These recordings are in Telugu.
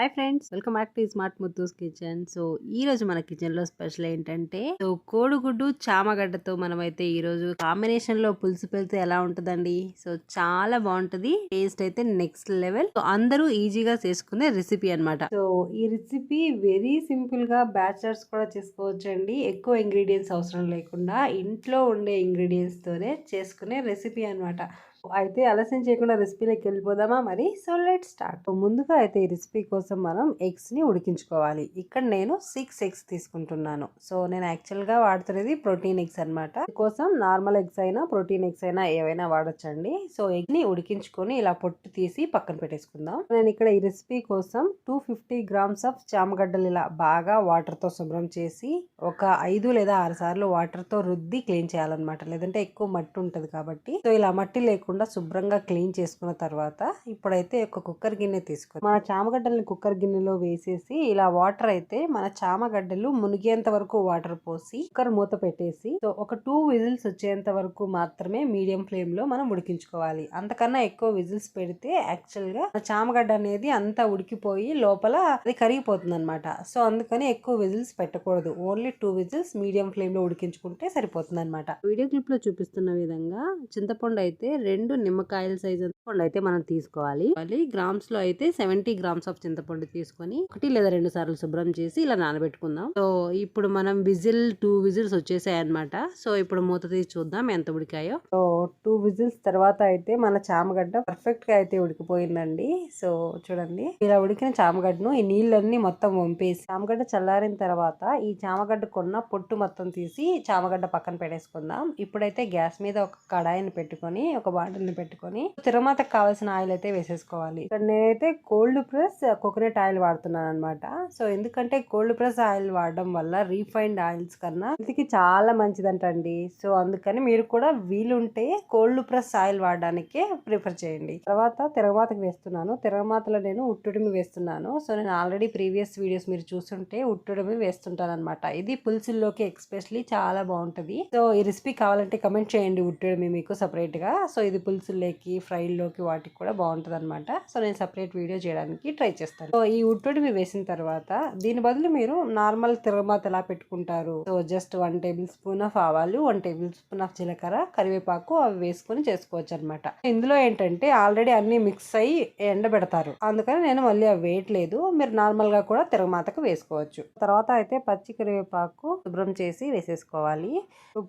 Hi friends welcome back to smart Muddus kitchen. So ఈ రోజు మన కిచెన్లో స్పెషల్ ఏంటంటే సో కోడిగుడ్డు చామగడ్డతో మనమైతే ఈ రోజు కాంబినేషన్లో పులుసు పెడితే ఎలా ఉంటుందండి? సో చాలా బాగుంటది. టేస్ట్ అయితే నెక్స్ట్ లెవెల్. సో అందరూ ఈజీగా చేసుకునే రెసిపీ అన్నమాట. సో ఈ రెసిపీ వెరీ సింపుల్గా బ్యాచిలర్స్ కూడా చేసుకోవచ్చండి. ఎక్కువ ఇంగ్రీడియంట్స్ అవసరం లేకుండా ఇంట్లో ఉండే ఇంగ్రీడియంట్స్ తోనే చేసుకునే రెసిపీ అన్నమాట. అయితే ఆలస్యం చేయకుండా రెసిపీలోకి వెళ్ళిపోదామా మరి? సో లెట్ స్టార్ట్ ముందుగా అయితే ఈ రెసిపీ కోసం మనం ఎగ్స్ని ఉడికించుకోవాలి. ఇక్కడ నేను సిక్స్ ఎగ్స్ తీసుకుంటున్నాను. సో నేను యాక్చువల్గా వాడుతున్నది ప్రోటీన్ ఎగ్స్ అన్నమాట. కోసం నార్మల్ ఎగ్స్ అయినా ప్రోటీన్ ఎగ్స్ అయినా ఏవైనా వాడచ్చండి. సో ఎగ్ని ఉడికించుకొని ఇలా పొట్టు తీసి పక్కన పెట్టేసుకుందాం. నేను ఇక్కడ ఈ రెసిపీ కోసం టూ ఫిఫ్టీ గ్రామ్స్ ఆఫ్ చామగడ్డలు ఇలా బాగా వాటర్తో శుభ్రం చేసి ఒక ఐదు లేదా ఆరు సార్లు వాటర్తో రుద్ది క్లీన్ చేయాలన్నమాట. లేదంటే ఎక్కువ మట్టి ఉంటుంది కాబట్టి. సో ఇలా మట్టి లేకుండా శుభ్రంగా క్లీన్ చేసుకున్న తర్వాత ఇప్పుడైతే ఒక కుక్కర్ గిన్నె తీసుకొని మన చామగడ్డల్ని కుక్కర్ గిన్నెలో వేసేసి ఇలా వాటర్ అయితే మన చామగడ్డలు మునిగేంత వరకు వాటర్ పోసి కుక్కర్ మూత పెట్టేసి సో ఒక టూ విజిల్స్ వచ్చేంత వరకు మాత్రమే మీడియం ఫ్లేమ్లో మనం ఉడికించుకోవాలి. అంతకన్నా ఎక్కువ విజిల్స్ పెడితే యాక్చువల్గా మన చామగడ్డ అనేది అంతా ఉడికిపోయి లోపల అది కరిగిపోతుంది అనమాట సో అందుకని ఎక్కువ విజిల్స్ పెట్టకూడదు. ఓన్లీ టూ విజిల్స్ మీడియం ఫ్లేమ్లో ఉడికించుకుంటే సరిపోతుంది అనమాట వీడియో క్లిప్లో చూపిస్తున్న విధంగా చింతపండు అయితే రెండు రెండు నిమ్మకాయల సైజ్ చింతపండు అయితే మనం తీసుకోవాలి. మళ్ళీ గ్రామ్స్లో అయితే సెవెంటీ గ్రామ్స్ ఆఫ్ చింతపండు తీసుకొని ఒకటి లేదా రెండు సార్లు శుభ్రం చేసి ఇలా నానబెట్టుకుందాం. సో ఇప్పుడు మనం విజిల్ టూ విజిల్స్ వచ్చేసాయి అనమాట సో ఇప్పుడు మూత తీసి చూద్దాం ఎంత ఉడికాయో. సో టూ విజిల్స్ తర్వాత అయితే మన చామగడ్డ పర్ఫెక్ట్గా అయితే ఉడికిపోయిందండి. సో చూడండి. ఇలా ఉడికిన చామగడ్డను ఈ నీళ్ళన్నీ మొత్తం వంపేసి చామగడ్డ చల్లారిన తర్వాత ఈ చామగడ్డ కొన్న పొట్టు మొత్తం తీసి చామగడ్డ పక్కన పెట్టేసుకుందాం. ఇప్పుడైతే గ్యాస్ మీద ఒక కడాయిని పెట్టుకొని ఒక వాటర్ని పెట్టుకొని తిరుమతకు కావాల్సిన ఆయిల్ అయితే వేసేసుకోవాలి. ఇక్కడ నేనైతే కోల్డ్ ప్రెస్ కోకోనట్ ఆయిల్ వాడుతున్నాను అనమాట సో ఎందుకంటే కోల్డ్ ప్రెస్ ఆయిల్ వాడడం వల్ల రీఫైన్డ్ ఆయిల్స్ కన్నా ఇది చాలా మంచిదంటండి. సో అందుకని మీరు కూడా వీలుంటే కోల్డ్ ప్రెస్ ఆయిల్ వాడడానికే ప్రిఫర్ చేయండి. తర్వాత తిరగమాతకు వేస్తున్నాను. తిరగమాతలో నేను ఉట్టుడిమి వేస్తున్నాను. సో నేను ఆల్రెడీ ప్రీవియస్ వీడియోస్ మీరు చూస్తుంటే ఉట్టుడిమి వేస్తుంటాను అనమాట ఇది పులుసుల్లోకి ఎక్స్పెషలీ చాలా బాగుంటుంది. సో ఈ రెసిపీ కావాలంటే కమెంట్ చేయండి ఉట్టుడిమి మీకు సపరేట్గా. సో ఇది పులుసుల్లోకి ఫ్రైల్లోకి వాటికి కూడా బాగుంటుంది అనమాట సో నేను సపరేట్ వీడియో చేయడానికి ట్రై చేస్తాను. సో ఈ ఉట్టుడిమి వేసిన తర్వాత దీని బదులు మీరు నార్మల్ తిరగమాత ఎలా పెట్టుకుంటారు? So just one tablespoon of ఆవాలు వన్ టేబుల్ స్పూన్ ఆఫ్ జీలకర్ర కరివేపాకు అవి వేసుకొని చేసుకోవచ్చు అనమాట ఇందులో ఏంటంటే ఆల్రెడీ అన్ని మిక్స్ అయ్యి ఎండబెడతారు. అందుకని నేను మళ్ళీ అవి వేయట్లేదు. మీరు నార్మల్గా కూడా తిరగమాతకు వేసుకోవచ్చు. తర్వాత అయితే పచ్చి కరివేపాకు శుభ్రం చేసి వేసేసుకోవాలి.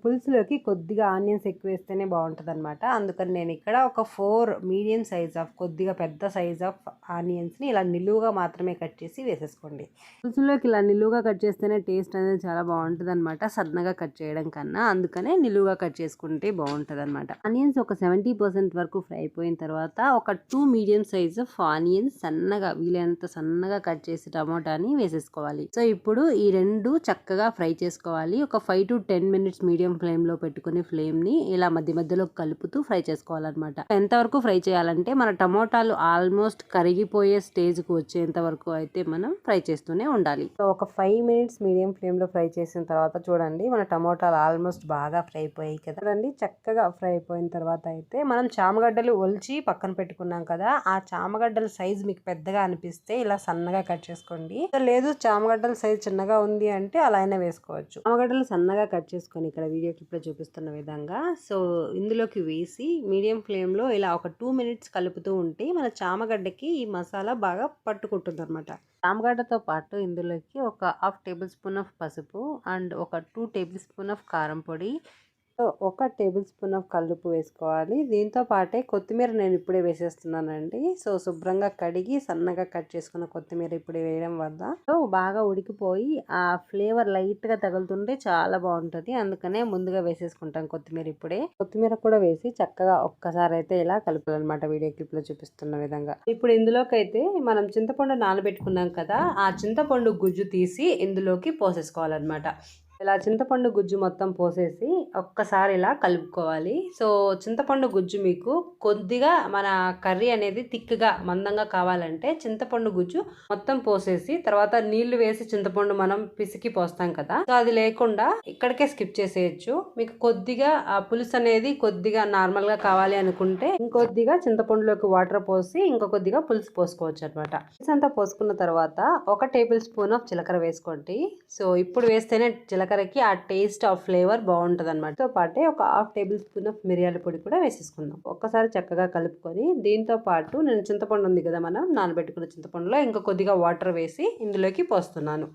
పులుసులోకి కొద్దిగా ఆనియన్స్ ఎక్కువ వేస్తేనే బాగుంటుంది అనమాట అందుకని నేను ఇక్కడ ఒక ఫోర్ మీడియం సైజ్ ఆఫ్ కొద్దిగా పెద్ద సైజ్ ఆఫ్ ఆనియన్స్ని ఇలా నిలువుగా మాత్రమే కట్ చేసి వేసేసుకోండి. పులుసులోకి ఇలా నిలువుగా కట్ చేస్తేనే టేస్ట్ అనేది చాలా బాగుంటుంది అనమాట సన్నగా కట్ చేయడం కన్నా. అందుకనే నిలువుగా కట్ చేసుకుంటే బాగుంటుంది అనమాట ఆనియన్స్ ఒక సెవెంటీ పర్సెంట్ వరకు ఫ్రై అయిపోయిన తర్వాత ఒక two medium size of onions సన్నగా వీలైనంత సన్నగా కట్ చేసి టమోటాని వేసేసుకోవాలి. సో ఇప్పుడు ఈ రెండు చక్కగా ఫ్రై చేసుకోవాలి. ఒక five to ten minutes medium ఫ్లేమ్లో పెట్టుకుని ఫ్లేమ్ని ఇలా మధ్య మధ్యలో కలుపుతూ ఫ్రై చేసుకోవాలన్నమాట. ఎంతవరకు ఫ్రై చేయాలంటే మన టమోటాలు ఆల్మోస్ట్ కరిగిపోయే స్టేజ్కి వచ్చేంత వరకు అయితే మనం ఫ్రై చేస్తూనే ఉండాలి. సో ఒక ఫైవ్ మినిట్స్ మీడియం ఫ్లేమ్లో ఫ్రై చేసిన తర్వాత చూడండి మన టమోటాలు ఆల్మోస్ట్ బాగా ఫ్రై అయిపోయాయి కదా. చూడండి చక్కగా ఫ్రై అయిపోయిన తర్వాత అయితే మనం చామగడ్డలు ఒలిచి పక్కన పెట్టుకున్నాం కదా ఆ చామగడ్డల సైజ్ మీకు పెద్దగా అనిపిస్తే ఇలా సన్నగా కట్ చేసుకోండి. లేదు చామగడ్డల సైజ్ చిన్నగా ఉంది అంటే అలా అయినా వేసుకోవచ్చు. చామగడ్డలు సన్నగా కట్ చేసుకొని ఇక్కడ వీడియో క్లిప్లో చూపిస్తున్న విధంగా సో ఇందులోకి వేసి మీ మీడియం ఫ్లేమ్లో ఇలా ఒక టూ మినిట్స్ కలుపుతూ ఉంటే మన చామగడ్డకి ఈ మసాలా బాగా పట్టుకుంటుంది అనమాట చామగడ్డతో పాటు ఇందులోకి ఒక హాఫ్ టేబుల్ స్పూన్ ఆఫ్ పసుపు అండ్ ఒక టూ టేబుల్ స్పూన్ ఆఫ్ కారం పొడి ఒక టేబుల్ స్పూన్ ఆఫ్ కల్లుపు వేసుకోవాలి. దీంతో పాటే కొత్తిమీర నేను ఇప్పుడే వేసేస్తున్నానండి. సో శుభ్రంగా కడిగి సన్నగా కట్ చేసుకున్న కొత్తిమీర ఇప్పుడే వేయడం వల్ల సో బాగా ఉడికిపోయి ఆ ఫ్లేవర్ లైట్గా తగులుతుంటే చాలా బాగుంటుంది. అందుకనే ముందుగా వేసేసుకుంటాం కొత్తిమీర ఇప్పుడే. కొత్తిమీర కూడా వేసి చక్కగా ఒక్కసారి అయితే ఇలా కలుపులనమాట వీడియో క్లిప్లో చూపిస్తున్న విధంగా. ఇప్పుడు ఇందులోకి అయితే మనం చింతపండు నానబెట్టుకున్నాం కదా ఆ చింతపండు గుజ్జు తీసి ఇందులోకి పోసేసుకోవాలన్నమాట. ఇలా చింతపండు గుజ్జు మొత్తం పోసేసి ఒక్కసారి ఇలా కలుపుకోవాలి. సో చింతపండు గుజ్జు మీకు కొద్దిగా మన కర్రీ అనేది తిక్కుగా మందంగా కావాలంటే చింతపండు గుజ్జు మొత్తం పోసేసి తర్వాత నీళ్ళు వేసి చింతపండు మనం పిసికి పోస్తాం కదా. సో అది లేకుండా ఇక్కడికే స్కిప్ చేసేయచ్చు. మీకు కొద్దిగా ఆ పులుసు అనేది కొద్దిగా నార్మల్గా కావాలి అనుకుంటే ఇంకొద్దిగా చింతపండులోకి వాటర్ పోసి ఇంకో కొద్దిగా పులుసు పోసుకోవచ్చు అనమాట పులుసు అంతా పోసుకున్న తర్వాత ఒక టేబుల్ స్పూన్ ఆఫ్ జీలకర్ర వేసుకోండి. సో ఇప్పుడు వేస్తేనే జీలకర్రకి ఆ టేస్ట్ ఆ ఫ్లేవర్ బాగుంటుంది అనమాట తో పాటే ఒక హాఫ్ టేబుల్ స్పూన్ ఆఫ్ మిరియాల పొడి కూడా వేసేసుకుందాం. ఒక్కసారి చక్కగా కలుపుకొని దీంతో పాటు నేను చింతపండు ఉంది కదా మనం నానబెట్టుకున్న చింతపండులో ఇంకా కొద్దిగా వాటర్ వేసి ఇందులోకి పోస్తున్నాను.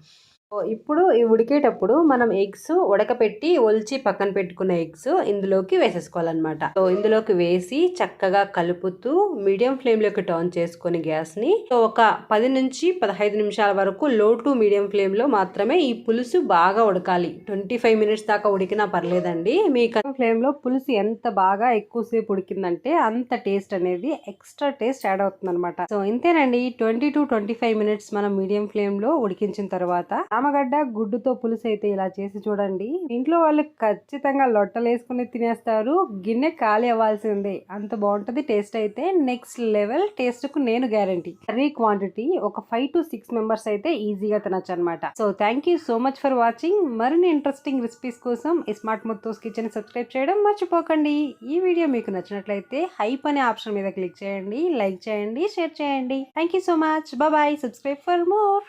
ఇప్పుడు ఈ ఉడికేటప్పుడు మనం ఎగ్స్ ఉడకపెట్టి ఒలిచి పక్కన పెట్టుకున్న ఎగ్స్ ఇందులోకి వేసేసుకోవాలన్నమాట. సో ఇందులోకి వేసి చక్కగా కలుపుతూ మీడియం ఫ్లేమ్లోకి టర్న్ చేసుకొని గ్యాస్ని సో ఒక పది నుంచి పదహైదు నిమిషాల వరకు లో టు మీడియం ఫ్లేమ్లో మాత్రమే ఈ పులుసు బాగా ఉడకాలి. ట్వంటీ ఫైవ్ మినిట్స్ దాకా ఉడికినా పర్లేదండి. మీ ఫ్లేమ్ ఫ్లేమ్లో పులుసు ఎంత బాగా ఎక్కువసేపు ఉడికిందంటే అంత టేస్ట్ అనేది ఎక్స్ట్రా టేస్ట్ యాడ్ అవుతుంది అనమాట సో ఇంతేనండి. Twenty to twenty five minutes మనం మీడియం ఫ్లేమ్లో ఉడికించిన తర్వాత ఆమగడ్డ గుడ్డుతో పులుసు అయితే ఇలా చేసి చూడండి. ఇంట్లో వాళ్ళు ఖచ్చితంగా లొట్టలు వేసుకుని తినేస్తారు. గిన్నె ఖాళీ అవ్వాల్సిందే. అంత బాగుంటుంది టేస్ట్ అయితే. నెక్స్ట్ లెవెల్ టేస్ట్కు నేను గ్యారంటీ కర్రీ క్వాంటిటీ ఒక ఫైవ్ టు సిక్స్ మెంబర్స్ అయితే ఈజీగా తినచ్చు అనమాట so thank you so much for watching మరిన్ని ఇంట్రెస్టింగ్ రెసిపీస్ కోసం స్మార్ట్ ముత్తోస్ కిచెన్ సబ్స్క్రైబ్ చేయడం మర్చిపోకండి. ఈ వీడియో మీకు నచ్చినట్లయితే హైప్ అనే ఆప్షన్ మీద క్లిక్ చేయండి లైక్ చేయండి షేర్ చేయండి. Thank you so much bye subscribe for more